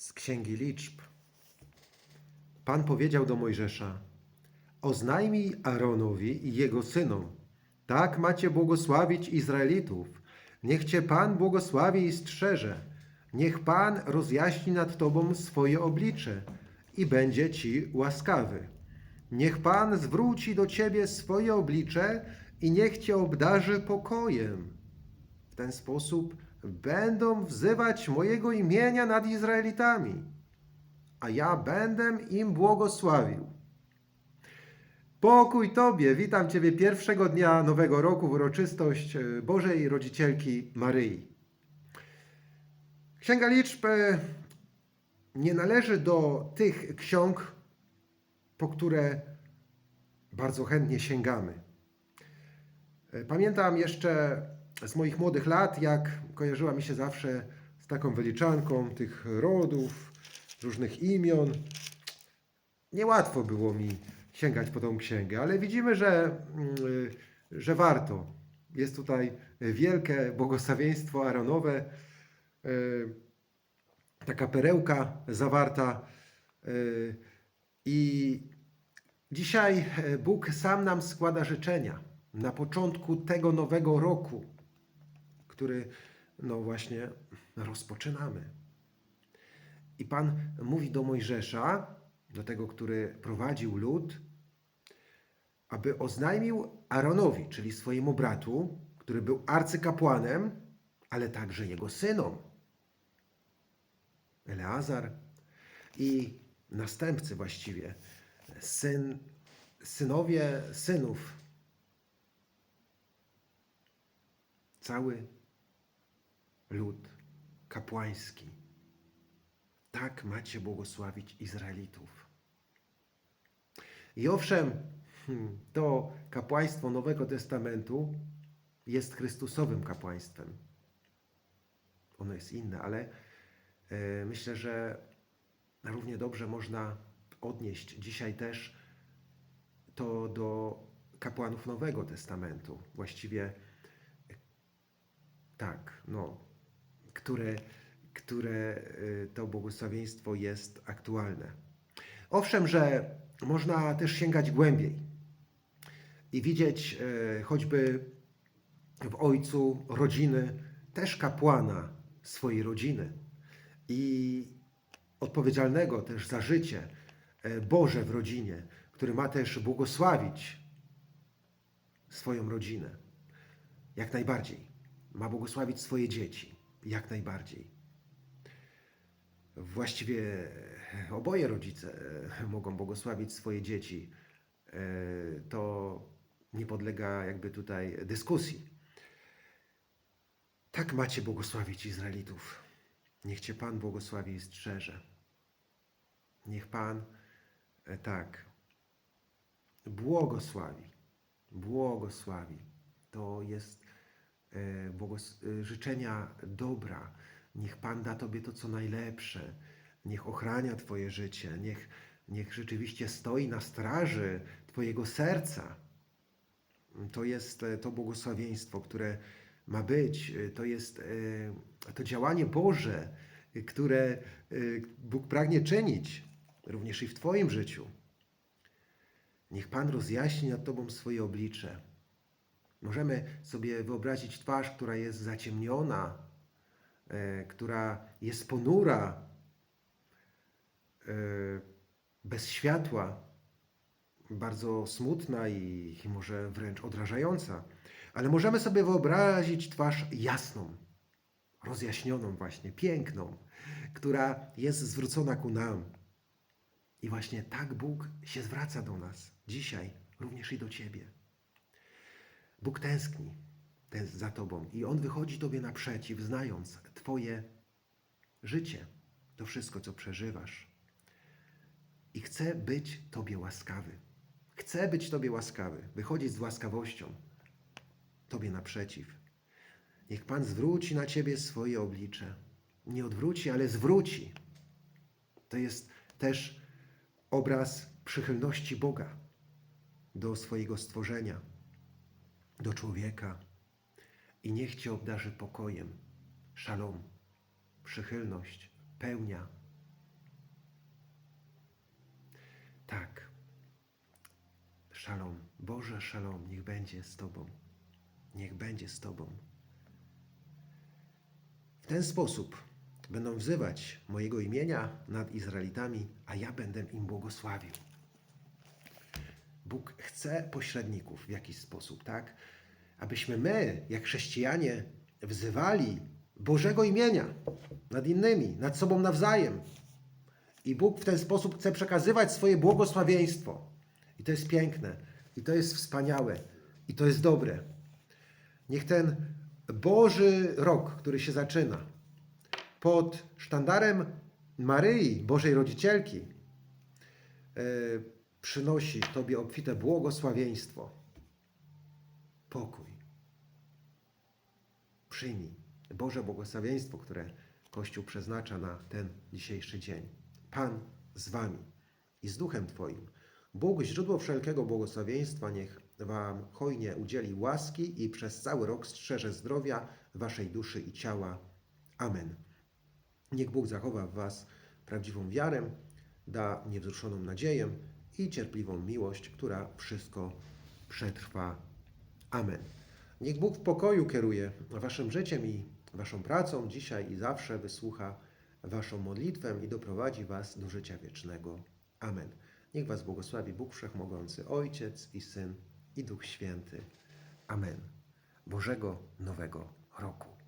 Z Księgi Liczb. Pan powiedział do Mojżesza: Oznajmij Aaronowi i jego synom: Tak macie błogosławić Izraelitów. Niech cię Pan błogosławi i strzeże. Niech Pan rozjaśni nad tobą swoje oblicze i będzie ci łaskawy. Niech Pan zwróci do ciebie swoje oblicze i niech cię obdarzy pokojem. W ten sposób będą wzywać mojego imienia nad Izraelitami, a ja będę im błogosławił. Pokój Tobie! Witam Ciebie pierwszego dnia nowego roku w uroczystość e, Bożej Rodzicielki Maryi. Księga Liczb e, nie należy do tych ksiąg, po które bardzo chętnie sięgamy. E, Pamiętam jeszcze z moich młodych lat, jak kojarzyła mi się zawsze z taką wyliczanką tych rodów, różnych imion. Niełatwo było mi sięgać po tą księgę, ale widzimy, że, mm, y, że warto. Jest tutaj wielkie błogosławieństwo Aaronowe, y, taka perełka zawarta. y, I dzisiaj Bóg sam nam składa życzenia na początku tego nowego roku, który no właśnie rozpoczynamy. I Pan mówi do Mojżesza, do tego, który prowadził lud, aby oznajmił Aaronowi, czyli swojemu bratu, który był arcykapłanem, ale także jego synom. Eleazar i następcy właściwie, syn, synowie synów. Cały lud kapłański. Tak macie błogosławić Izraelitów. I owszem, hmm, to kapłaństwo Nowego Testamentu jest Chrystusowym kapłaństwem. Ono jest inne, ale e, myślę, że równie dobrze można odnieść dzisiaj też to do kapłanów Nowego Testamentu. Właściwie tak, no, które, które y, to błogosławieństwo jest aktualne. Owszem, że można też sięgać głębiej i widzieć e, choćby w ojcu rodziny też kapłana swojej rodziny i odpowiedzialnego też za życie e, Boże w rodzinie, który ma też błogosławić swoją rodzinę. Jak najbardziej. Ma błogosławić swoje dzieci. Jak najbardziej. Właściwie oboje rodzice e, mogą błogosławić swoje dzieci. E, To nie podlega jakby tutaj dyskusji. Tak macie błogosławić Izraelitów. Niech Cię Pan błogosławi i strzeże. Niech Pan e, tak błogosławi. Błogosławi. To jest e, e, życzenia dobra. Niech Pan da Tobie to, co najlepsze. Niech ochrania Twoje życie. Niech, niech rzeczywiście stoi na straży Twojego serca. To jest e, to błogosławieństwo, które ma być. E, To jest e, to działanie Boże, e, które e, Bóg pragnie czynić również i w Twoim życiu. Niech Pan rozjaśni nad Tobą swoje oblicze. Możemy sobie wyobrazić twarz, która jest zaciemniona, e, która jest ponura, e, bez światła, bardzo smutna i, i może wręcz odrażająca. Ale możemy sobie wyobrazić twarz jasną, rozjaśnioną właśnie, piękną, która jest zwrócona ku nam. I właśnie tak Bóg się zwraca do nas dzisiaj, również i do Ciebie. Bóg tęskni ten za Tobą i On wychodzi Tobie naprzeciw, znając Twoje życie, to wszystko, co przeżywasz. I chce być Tobie łaskawy. Chce być Tobie łaskawy, wychodzić z łaskawością Tobie naprzeciw. Niech Pan zwróci na Ciebie swoje oblicze. Nie odwróci, ale zwróci. To jest też obraz przychylności Boga do swojego stworzenia, do człowieka i niech Cię obdarzy pokojem, szalom, przychylność, pełnia. Tak, szalom, Boże szalom, niech będzie z Tobą, niech będzie z Tobą. W ten sposób będą wzywać mojego imienia nad Izraelitami, a ja będę im błogosławił. Bóg chce pośredników w jakiś sposób, tak? Abyśmy my, jak chrześcijanie, wzywali Bożego imienia nad innymi, nad sobą nawzajem. I Bóg w ten sposób chce przekazywać swoje błogosławieństwo. I to jest piękne, i to jest wspaniałe, i to jest dobre. Niech ten Boży rok, który się zaczyna, pod sztandarem Maryi, Bożej Rodzicielki, e, przynosi Tobie obfite błogosławieństwo, pokój. Przyjmij Boże błogosławieństwo, które Kościół przeznacza na ten dzisiejszy dzień. Pan z Wami i z Duchem Twoim. Bóg, źródło wszelkiego błogosławieństwa, niech Wam hojnie udzieli łaski i przez cały rok strzeże zdrowia Waszej duszy i ciała. Amen. Niech Bóg zachowa w Was prawdziwą wiarę, da niewzruszoną nadzieję i cierpliwą miłość, która wszystko przetrwa. Amen. Niech Bóg w pokoju kieruje Waszym życiem i Waszą pracą dzisiaj i zawsze wysłucha Waszą modlitwę i doprowadzi Was do życia wiecznego. Amen. Niech Was błogosławi Bóg Wszechmogący, Ojciec i Syn i Duch Święty. Amen. Bożego Nowego Roku.